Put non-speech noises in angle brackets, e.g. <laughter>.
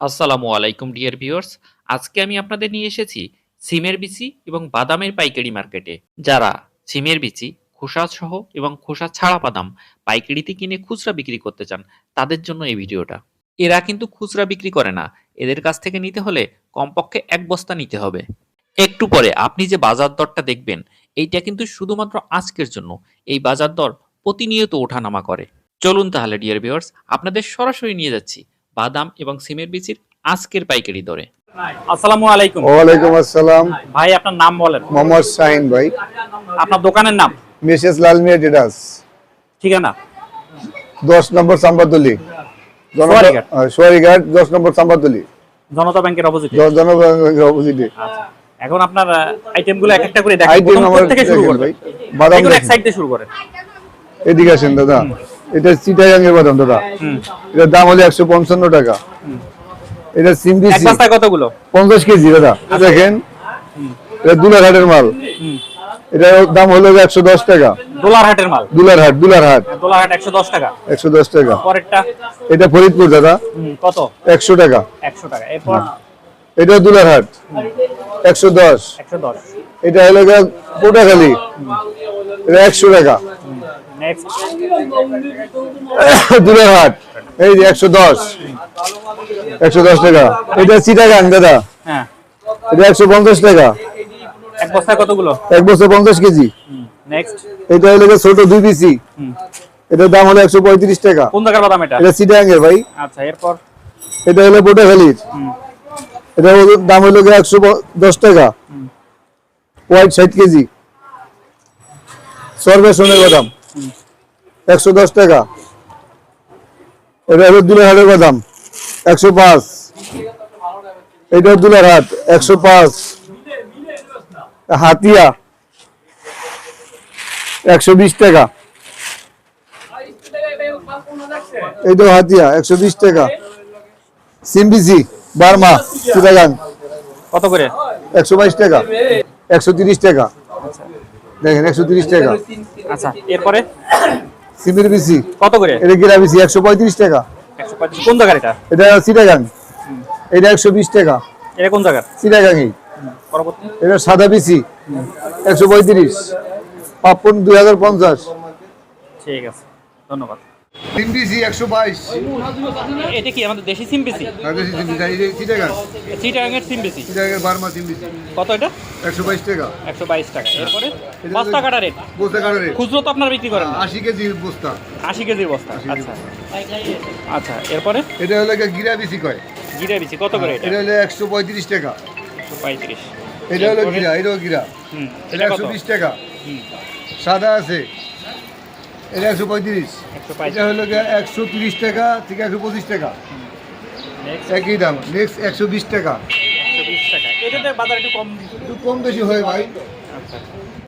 আসসালামু আলাইকুম, dear viewers. আজকে আমি আপনাদের নিয়ে এসেছি সিমের বিচি এবং বাদামের পাইকারি মার্কেটে। যারা সিমের বিচি, খোসা সহ এবং খোসা ছাড়া বাদাম পাইকারিতে কিনে খুচরা বিক্রি করতে চান, তাদের জন্য এই ভিডিওটা। এরা কিন্তু খুচরা বিক্রি করে না। এদের কাছ থেকে নিতে হলে কমপক্ষে এক বস্তা নিতে হবে। একটু পরে আপনি যে বাজার দরটা দেখবেন, এইটা কিন্তু শুধুমাত্র আজকের জন্য। এই বাজার দর প্রতিনিয়ত ওঠানামা করে। চলুন তাহলে, ডিয়ার ভিউয়ার্স, আপনাদের সরাসরি নিয়ে যাচ্ছি। বাদাম এবং সিমের বিচির আজকের পাইকারি দরে। আসসালামু আলাইকুম। ওয়ালাইকুম আসসালাম। ভাই আপনার নাম বলেন। মোহাম্মদ শাহিন ভাই। আপনার দোকানের নাম? মিসেস লালমিয়া ট্রেডার্স ঠিকানা? দশ নম্বর সাম্বাতলি। সোয়ারিঘাট। দশ নম্বর সাম্বাতলি। জনতা ব্যাংকের অপোজিট আচ্ছা। এখন আপনার আইটেমগুলো এক একটা করে দেখেন প্রথম থেকে শুরু করবেন বাদাম এক সাইড দিয়ে শুরু করেন। এদিকে আসেন দাদা। এটা চিটাগাং এর বাদাম দাদা। এটার দাম হলো একশো পঞ্চান্ন টাকা। এটা বস্তায় কতগুলো? পঞ্চাশ কেজি দাদা। দেখেন এটা দুলারহাটের মাল। এটার দাম হলো একশো দশ টাকা। দোলার হাটের মাল? দুলারহাট দুলারহাট দোলার হাট। একশো দশ টাকা। একশো দশ টাকা। পরেরটা? এটা ফরিদপুর দাদা। কত? একশো টাকা। একশো টাকা। এরপর? এটা দুলারহাট একশো দশ। একশো দশ। এটা হলো পোটাখালি এটা একশো টাকা। <coughs> এই যে একশো দশ। একশো দশ টাকা। এটা চিটাগাং দাদা। হ্যাঁ। এটা একশো পঞ্চাশ টাকা। এক বস্তায় কতগুলো? এক বছর পঞ্চাশ কেজি। এটা হলো ছোট দুই পিসি। এটার দাম হলো একশো পঁয়ত্রিশ টাকা। কোন জায়গার বাদাম এটা? এটা চিটাগাং এর ভাই। আচ্ছা এরপর? এটা হলো পোটাখালির হুম। এটা দাম হলো একশো দশ টাকা। হোয়াইট ষাট কেজি। সর্বেশনের বাদাম। একশো দশ টাকা। এটা হলো দুলারহাটের বাদাম একশো পাঁচ। এটা দুলারহাট একশো পাঁচ। হাতিয়া একশো বিশ টাকা। এইটা হাতিয়া একশো বিশ টাকা। সিমবিসি বার্মা চিটাগাং কত করে? একশো বাইশ টাকা একশো তিরিশ টাকা। দেখেন একশো তিরিশ টাকা। আচ্ছা এরপরে? সিমের বিসি কত করে? এটা গিরা বিসি একশো পঁয়ত্রিশ টাকা। কোন জায়গার এটা? এটা সিটাগাং। এটা একশো বিশ টাকা। এটা কোন জায়গার? পরবর্তী? এটা সাদা বিসি একশো পঁয়ত্রিশ। পাপন দুই হাজার পঞ্চাশ। ঠিক আছে ধন্যবাদ। বিসি একশো বাইশ। এটা কি আমাদের দেশি সিম বেশি চিটাগাং চিটাগাংয়ের সিম বেশি চিটাগাং। বার্মা তিন বিসি কত এটা? একশো বাইশ টাকা। একশো বাইশ টাকা। এরপরে? বস্তা কাটা রেট? বস্তা কাটা রেট। খুচরো তো আপনারা বিক্রি করেন আশি কেজি বস্তা। আশি কেজির বস্তা। আচ্ছা। আচ্ছা এরপরে? এটা হলো গিরা বিসি কয়। জিরে বিচি কত করে এটা? হলো একশো পঁয়ত্রিশ টাকা। একশো পঁয়ত্রিশ। এটা হলো গিরা এটাও গিরা। হুম এটা একশো বিশ টাকা। হুম। সাদা আছে। এটা একশো পঁয়ত্রিশ। এটা হলো একশো তিরিশ টাকা থেকে একশো পঁচিশ টাকা। একই দাম নেক্সট একশো বিশ টাকা। একশো বিশ টাকা। এটাতে বাজার একটু কম একটু কম বেশি হয় ভাই। আচ্ছা।